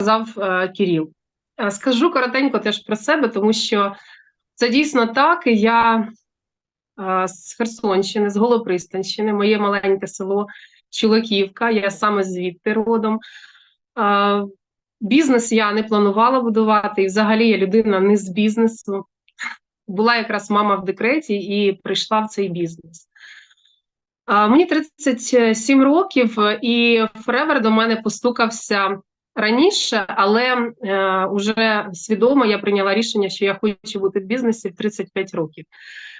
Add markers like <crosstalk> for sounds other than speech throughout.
сказав е, Кіріл. Скажу коротенько теж про себе, тому що це дійсно так. Я е, з Херсонщини, з Голопристанщини, моє маленьке село Чулаківка, я саме звідти родом. Е, Бізнес я не планувала будувати, і взагалі я людина не з бізнесу. Була якраз мама в декреті і прийшла в цей бізнес. Мені 37 років, і Фревер до мене постукався раніше, але е, уже свідомо я прийняла рішення, що я хочу бути в бізнесі в 35 років.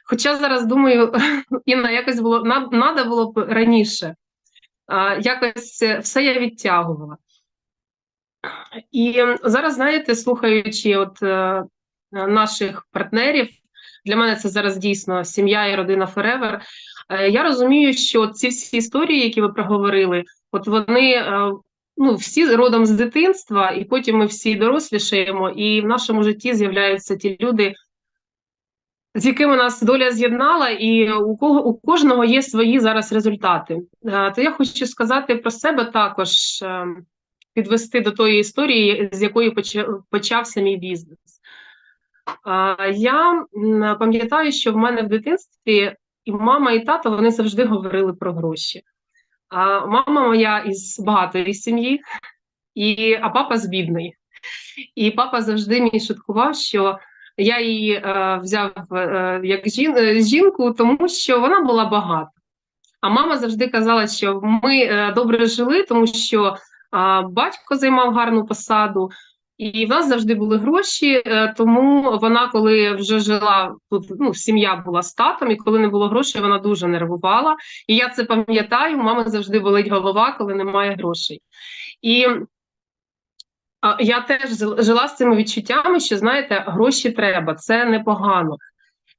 Хоча зараз думаю, <laughs> Інна, якось було треба було б раніше. А, якось все я відтягувала. І зараз, знаєте, слухаючи от е, наших партнерів, для мене це зараз дійсно сім'я і родина Феревер. Я розумію, що ці всі історії, які ви проговорили, от вони е, ну, всі родом з дитинства, і потім ми всі дорослішаємо, і в нашому житті з'являються ті люди, з якими нас доля з'єднала, і у кого у кожного є свої зараз результати. Е, то я хочу сказати про себе також, е, підвести до тої історії, з якої почався мій бізнес. Я пам'ятаю, що в мене в дитинстві і мама, і тато вони завжди говорили про гроші. А мама моя із багатої сім'ї, і, а папа з бідної. І папа завжди мені шуткував, що я її е, взяв е, як жін, е, жінку, тому що вона була багата. А мама завжди казала, що ми е, добре жили, тому що е, батько займав гарну посаду, і в нас завжди були гроші, е, тому вона, коли вже жила тут, ну сім'я була з татом, і коли не було грошей, вона дуже нервувала. І я це пам'ятаю, мама завжди болить голова, коли немає грошей. І я теж жила з цими відчуттями, що знаєте, гроші треба, це непогано.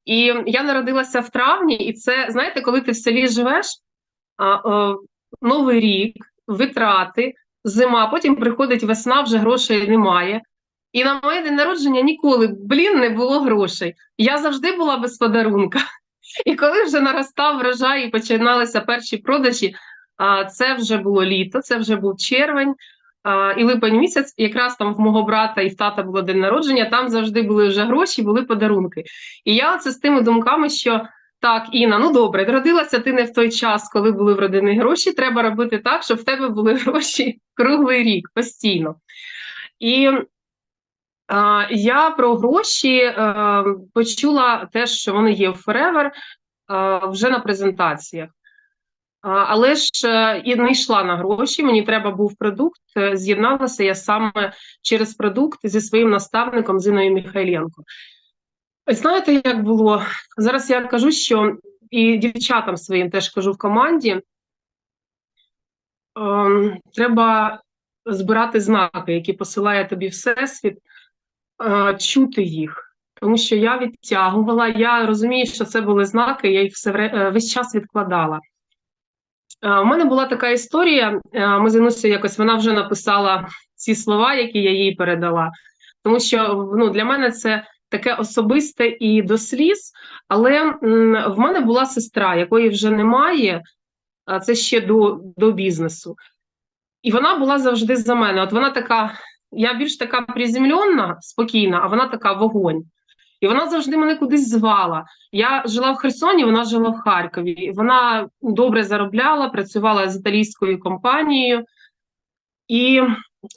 І я народилася в травні, і це знаєте, коли ти в селі живеш, а, о, новий рік, витрати зима, потім приходить весна, вже грошей немає. І на моє день народження ніколи, блін, не було грошей. Я завжди була без подарунка. <laughs> І коли вже наростав врожай і починалися перші продажі, це вже було літо, це вже був червень і липень місяць, якраз там в мого брата і в тата було день народження, там завжди були вже гроші, були подарунки. І я це з тими думками, що так, Інна, ну добре, родилася ти не в той час, коли були в родини гроші. Треба робити так, щоб в тебе були <laughs> гроші круглий рік постійно. І а, я про гроші а, почула те, що вони є в Forever а, вже на презентаціях. А, але ж е, і не йшла на гроші, мені треба був продукт. Е, з'єдналася я саме через продукт зі своїм наставником Зіною Михайленко. Знаєте, як було? Зараз я кажу, що і дівчатам своїм теж кажу в команді. Ем, треба збирати знаки, які посилає тобі Всесвіт, е, чути їх. Тому що я відтягувала, я розумію, що це були знаки, я їх все е, весь час відкладала. Е, у мене була така історія. Е, ми з Інусею якось вона вже написала ці слова, які я їй передала. Тому що ну, для мене це таке особисте і до сліз. Але в мене була сестра, якої вже немає, а це ще до, до бізнесу. І вона була завжди за мене. От вона така, я більш така приземлена, спокійна, а вона така вогонь. І вона завжди мене кудись звала. Я жила в Херсоні, вона жила в Харкові. Вона добре заробляла, працювала з італійською компанією. І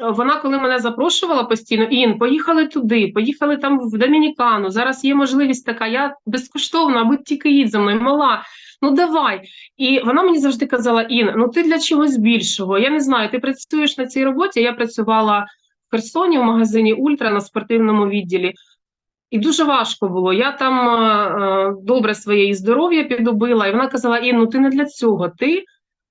вона, коли мене запрошувала постійно, Ін, поїхали туди, поїхали там в Домінікану. Зараз є можливість така, я безкоштовна, аби тільки їдь за мною, мала. Ну давай. І вона мені завжди казала: Ін, ну ти для чогось більшого. Я не знаю, ти працюєш на цій роботі. Я працювала в Херсоні в магазині Ультра на спортивному відділі. І дуже важко було. Я там е, добре своє здоров'я підубила, і вона казала: Ін, ну ти не для цього. Ти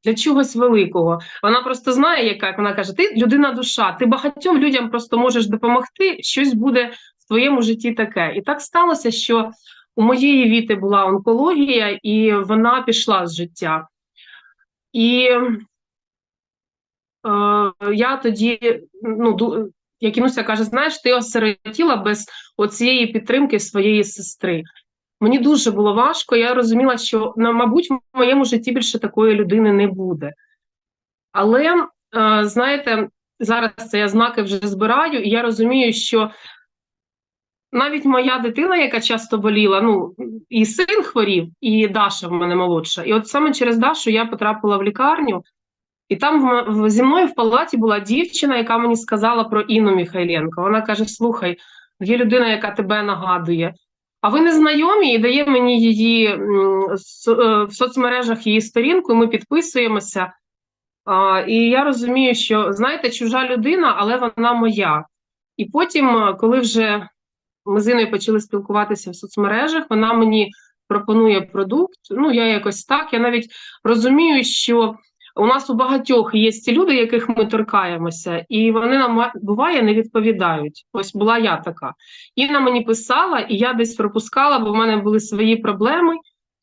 для чогось великого. Вона просто знає, яка вона каже: ти людина душа, ти багатьом людям просто можеш допомогти, щось буде в твоєму житті таке. І так сталося, що у моєї віти була онкологія, і вона пішла з життя. І е, я тоді, ну, як Інуся каже, знаєш, ти осиротіла без оцієї підтримки своєї сестри. Мені дуже було важко. Я розуміла, що мабуть в моєму житті більше такої людини не буде. Але, е, знаєте, зараз це я знаки вже збираю, і я розумію, що навіть моя дитина, яка часто боліла, ну і син хворів, і Даша в мене молодша. І от саме через Дашу я потрапила в лікарню, і там зі мною в палаті була дівчина, яка мені сказала про Інну Михайленко. Вона каже: Слухай, є людина, яка тебе нагадує. А ви не знайомі і дає мені її е, в соцмережах її сторінку, і ми підписуємося. І я розумію, що знаєте, чужа людина, але вона моя. І потім, е, коли вже ми з Іною почали спілкуватися в соцмережах, вона мені пропонує продукт. Ну, я якось так. Я навіть розумію, що у нас у багатьох є ті люди, яких ми торкаємося, і вони нам буває не відповідають. Ось була я така. Інна мені писала, і я десь пропускала, бо в мене були свої проблеми,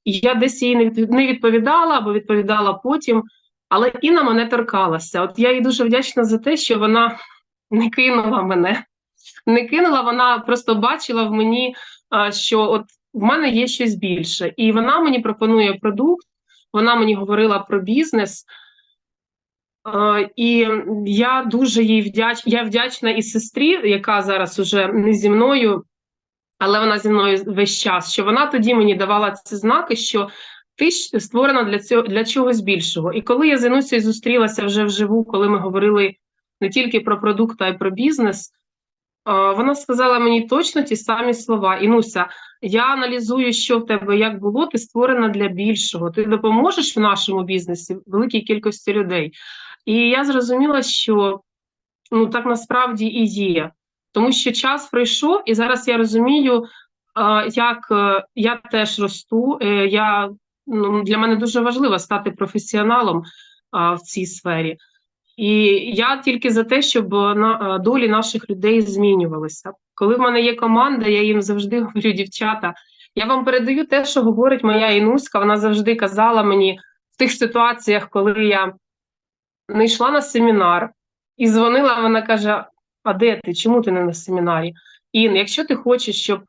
і я десь їй не відповідала або відповідала потім. Але Інна мене торкалася. От я їй дуже вдячна за те, що вона не кинула мене. Не кинула, вона просто бачила в мені, що от в мене є щось більше. І вона мені пропонує продукт, вона мені говорила про бізнес. І я дуже їй вдячна. Я вдячна і сестрі, яка зараз уже не зі мною, але вона зі мною весь час. Що вона тоді мені давала ці знаки, що ти створена для цього для чогось більшого. І коли я з Інусею зустрілася вже вживу, коли ми говорили не тільки про продукт, а й про бізнес, вона сказала мені точно ті самі слова. Інуся, я аналізую, що в тебе як було, ти створена для більшого. Ти допоможеш в нашому бізнесі великій кількості людей. І я зрозуміла, що ну так насправді і є, тому що час пройшов, і зараз я розумію, як е, я теж росту. Е, я ну, Для мене дуже важливо стати професіоналом в цій сфері. І я тільки за те, щоб на долі наших людей змінювалися. Коли в мене є команда, я їм завжди <laughs> говорю, дівчата. Я вам передаю те, що говорить моя Інуська. Вона завжди казала мені в тих ситуаціях, коли я не йшла на семінар і дзвонила, вона каже: А де ти? Чому ти не на семінарі? Ін, якщо ти хочеш, щоб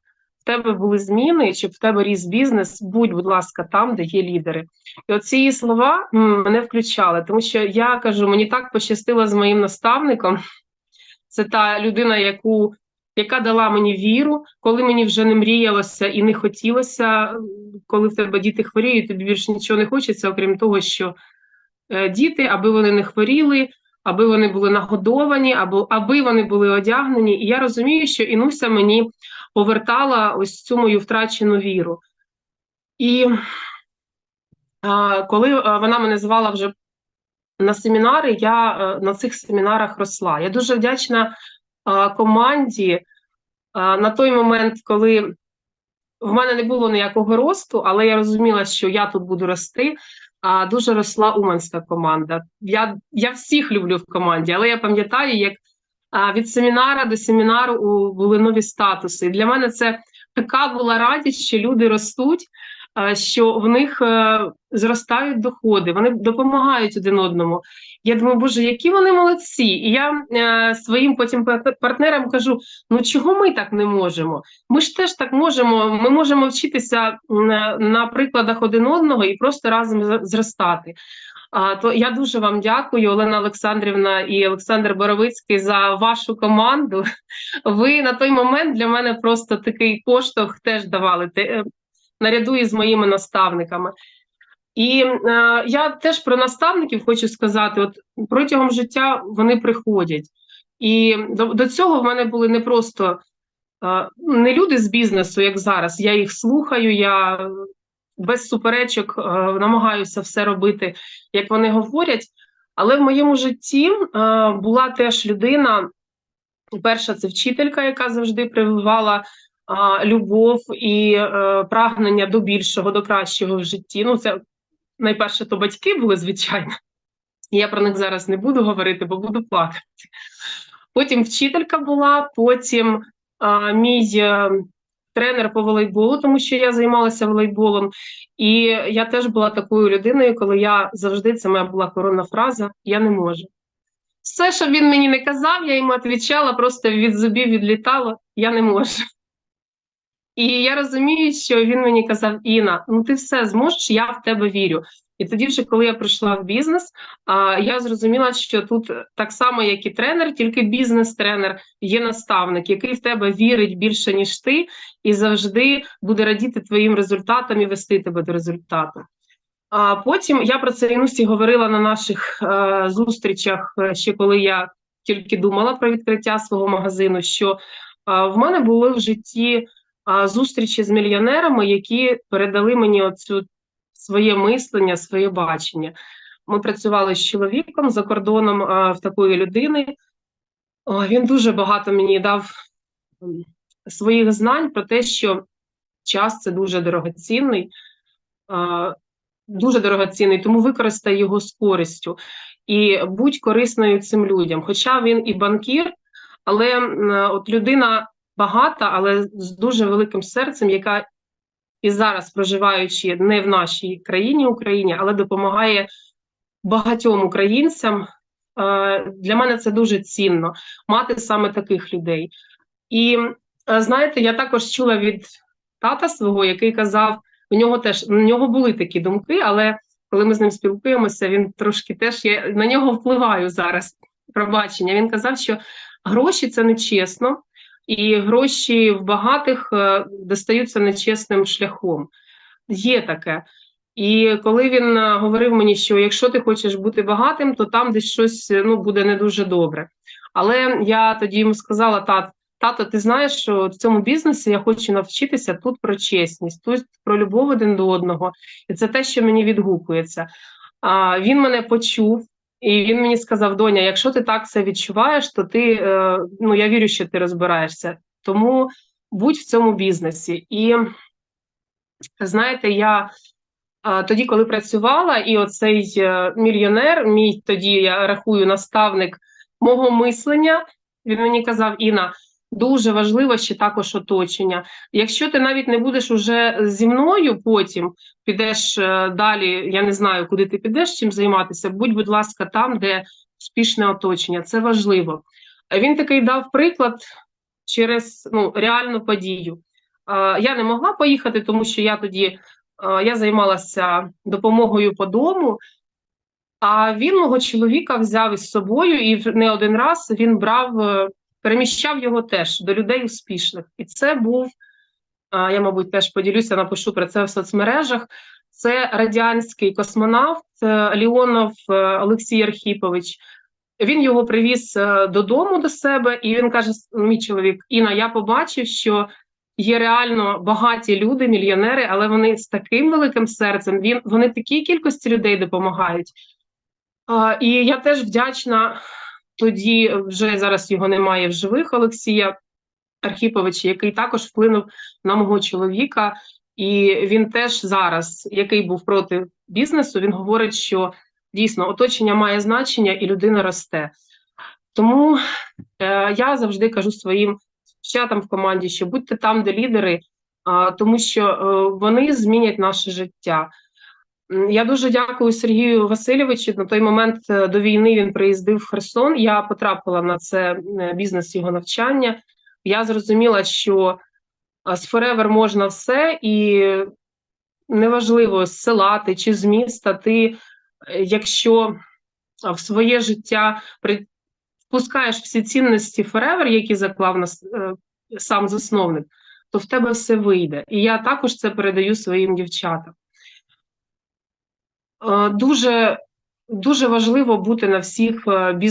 в тебе були зміни, щоб в тебе ріс бізнес, будь, будь ласка, там, де є лідери. І оці слова мене включали, тому що я кажу, мені так пощастило з моїм наставником. Це та людина, яку, яка дала мені віру, коли мені вже не мріялося і не хотілося, коли в тебе діти хворіють, тобі більше нічого не хочеться, окрім того, що е, діти, аби вони не хворіли, аби вони були нагодовані, або аби вони були одягнені. І я розумію, що Інуся мені повертала ось цю мою втрачену віру. І коли вона мене звала вже на семінари, я а, на цих семінарах росла. Я дуже вдячна команді на той момент, коли в мене не було ніякого росту, але я розуміла, що я тут буду рости. А дуже росла уманська команда. Я я всіх люблю в команді, але я пам'ятаю, як від семінара до семінару були нові статуси. І для мене це така була радість, що люди ростуть, що в них е, зростають доходи, вони допомагають один одному. Я думаю, боже, які вони молодці. І я е, своїм потім партнерам кажу: ну чого ми так не можемо? Ми ж теж так можемо. Ми можемо вчитися на прикладах один одного і просто разом зростати. А то я дуже вам дякую, Олена Олександрівна і Олександр Боровицький, за вашу команду. <laughs> Ви на той момент для мене просто такий поштовх теж давали наряду із моїми наставниками. І е, я теж про наставників хочу сказати: от протягом життя вони приходять. І до, до цього в мене були не просто е, не люди з бізнесу, як зараз. Я їх слухаю, я без суперечок е, намагаюся все робити, як вони говорять. Але в моєму житті е, була теж людина. Перша це вчителька, яка завжди прививала а, любов і а, прагнення до більшого, до кращого в житті. Ну, це найперше, то батьки були, звичайно. Я про них зараз не буду говорити, бо буду плакати. Потім вчителька була, потім а, мій е, тренер по волейболу, тому що я займалася волейболом. І я теж була такою людиною, коли я завжди це моя була коронна фраза Я не можу. Все, що він мені не казав, я йому відповідала, просто від зубів відлітало, я не можу. І я розумію, що він мені казав: Іна, ну ти все зможеш, я в тебе вірю. І тоді, вже коли я прийшла в бізнес, а, я зрозуміла, що тут так само, як і тренер, тільки бізнес-тренер є наставник, який в тебе вірить більше, ніж ти, і завжди буде радіти твоїм результатам і вести тебе до результату. А потім я про це Інусі говорила на наших е, зустрічах, е, ще коли я тільки думала про відкриття свого магазину. Що е, в мене були в житті е, зустрічі з мільйонерами, які передали мені оцю своє мислення, своє бачення. Ми працювали з чоловіком за кордоном е, в такої людини. О, він дуже багато мені дав своїх знань про те, що час це дуже дорогоцінний. Е, дуже дорогоцінний, тому використай його з користю і будь корисною цим людям. Хоча він і банкір, але от людина багата, але з дуже великим серцем, яка і зараз проживаючи не в нашій країні Україні, але допомагає багатьом українцям. Для мене це дуже цінно мати саме таких людей. І знаєте, я також чула від тата свого, який казав. У нього теж у нього були такі думки, але коли ми з ним спілкуємося, він трошки теж я на нього впливаю зараз. Пробачення. Він казав, що гроші це нечесно, і гроші в багатих е, достаються нечесним шляхом. Є таке. І коли він е, говорив мені, що якщо ти хочеш бути багатим, то там десь щось ну, буде не дуже добре. Але я тоді йому сказала: тат, Тато, ти знаєш, що в цьому бізнесі я хочу навчитися тут про чесність, тут про любов один до одного, і це те, що мені відгукується. А він мене почув, і він мені сказав: Доня, якщо ти так це відчуваєш, то ти е, ну я вірю, що ти розбираєшся. Тому будь в цьому бізнесі. І знаєте, я тоді, коли працювала, і оцей е, мільйонер, мій тоді я рахую наставник мого мислення, він мені казав: Інна. Дуже важливо ще також оточення. Якщо ти навіть не будеш уже зі мною, потім підеш е, далі. Я не знаю, куди ти підеш чим займатися. Будь, будь ласка, там, де успішне оточення. Це важливо. Він такий дав приклад через ну, реальну подію. Я не могла поїхати, тому що я тоді я займалася допомогою по дому. А він мого чоловіка взяв із собою, і не один раз він брав е, переміщав його теж до людей успішних. І це був, я, мабуть, теж поділюся, напишу про це в соцмережах. Це радянський космонавт Ліонов е, Олексій Архіпович. Він його привіз е, додому до себе, і він каже: мій чоловік, Іна, я побачив, що є реально багаті люди, мільйонери, але вони з таким великим серцем. Він вони такій кількості людей допомагають. І я теж вдячна тоді вже зараз його немає в живих Олексія Архіповича, який також вплинув на мого чоловіка, і він теж зараз, який був проти бізнесу, він говорить, що дійсно оточення має значення і людина росте. Тому е, я завжди кажу своїм чатам в команді, що будьте там, де лідери, е, тому що е, вони змінять наше життя. Я дуже дякую Сергію Васильовичу. На той момент е, до війни він приїздив в Херсон. Я потрапила на це е, бізнес його навчання. Я зрозуміла, що е, з Forever можна все, і неважливо з села ти чи з міста, ти, якщо в своє життя впускаєш всі цінності Forever, які заклав нас сам засновник, то в тебе все вийде. І я також це передаю своїм дівчатам. Е, дуже дуже важливо бути на всіх бізнес.